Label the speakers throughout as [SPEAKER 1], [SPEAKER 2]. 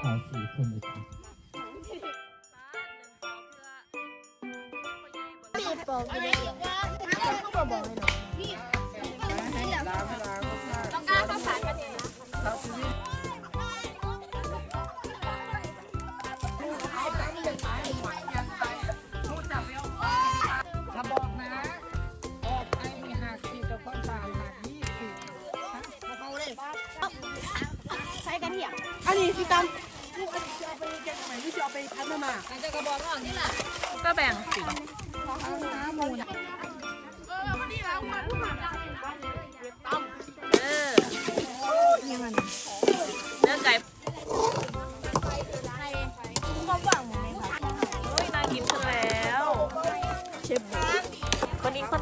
[SPEAKER 1] ขอสี่คนเลยครับ
[SPEAKER 2] มี อันนี้
[SPEAKER 3] พี่ตั้มลูกอันนี้จะเอาไปแกงใหม่หรือจะเอาไปพัดมามา
[SPEAKER 4] ก็แบ่งสิ
[SPEAKER 3] เอาน้ำมูล
[SPEAKER 4] เออเนื้อไก่
[SPEAKER 2] ความหวังมึงไหมคะ
[SPEAKER 4] โอ้ยน่ากินขึ้นแล้ว เชฟคนนี้คน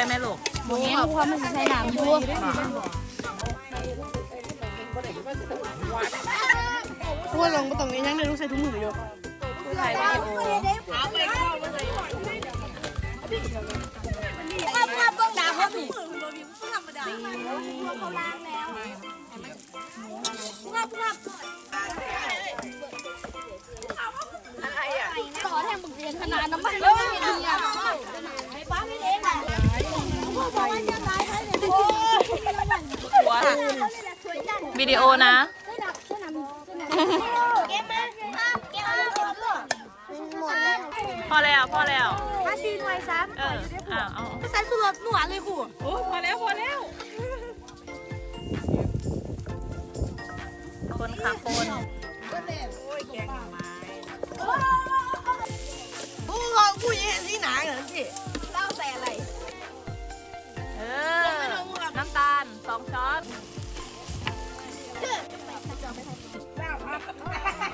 [SPEAKER 4] นี้
[SPEAKER 2] กูก็บอก
[SPEAKER 4] ไปไหมลูก
[SPEAKER 2] มึงเห็นความมันใส่น้ำดูพูดลงก็ต้องยังเลยต้องใส่ถุงมืออยู่
[SPEAKER 4] ผู้ชายวิดีโอ
[SPEAKER 2] ภาพภาพต้องด่าเขาดิธรรมดาเขาล้างแล้วภาพภาพอะไรอะต่อแทงบึกเรียนขนาดน้ำมันแล้วไม่เห็นเนี่ยไอ้ป้าไม่เล่นอะพ่อบอกว่าจะตายใช่ไหมโอ้ย
[SPEAKER 4] หั ววิดีโอนะ
[SPEAKER 2] เก็บมาเก็บมาหมดแล้ว
[SPEAKER 4] พอแล้วพอแล้ว
[SPEAKER 2] มาซีหน่วยซ้
[SPEAKER 4] เอออ้าวเอาำ
[SPEAKER 2] ใส่สุรสหนวดเลยกู
[SPEAKER 4] โอ้พอแล้วพอแล้ว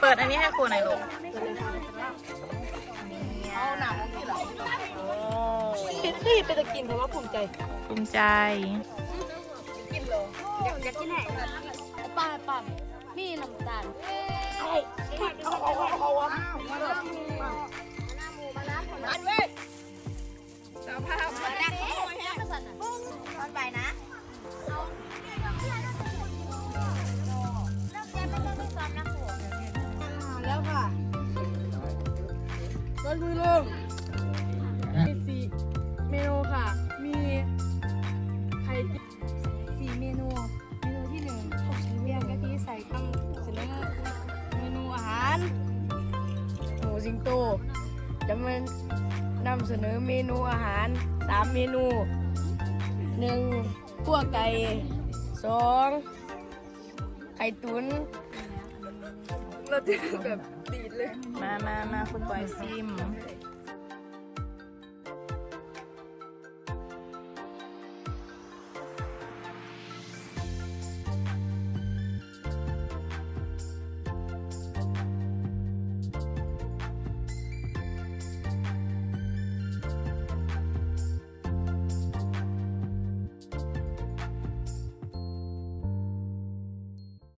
[SPEAKER 4] ปิดอันนี้ให้ครูหน่อยลูก
[SPEAKER 2] เอาหนังที่หรอ
[SPEAKER 4] โอ้
[SPEAKER 2] พี่เป็นตะกินเพราะว่าภูมิใจ
[SPEAKER 4] ภูมิใจ กินเลย
[SPEAKER 2] อยากกินไหนป้าป้ามีน้ำตาลเอ้เอาเอาเอาเอาเอามาเลยมา ต้นมือลงมีสี่เมนูค่ะ มีไข่สี่เมนู เมนูที่หนึ่งเรียงกะทิใส่คำเสนอเมนูอาหาร หมูสิงโตจะมานำเสนอเมนูอาหารสามเมนูหนึ่งขั่วไก่สองไข่ตุ๋นเราจะแบบดี
[SPEAKER 4] มามามาคุณปล่อยซิม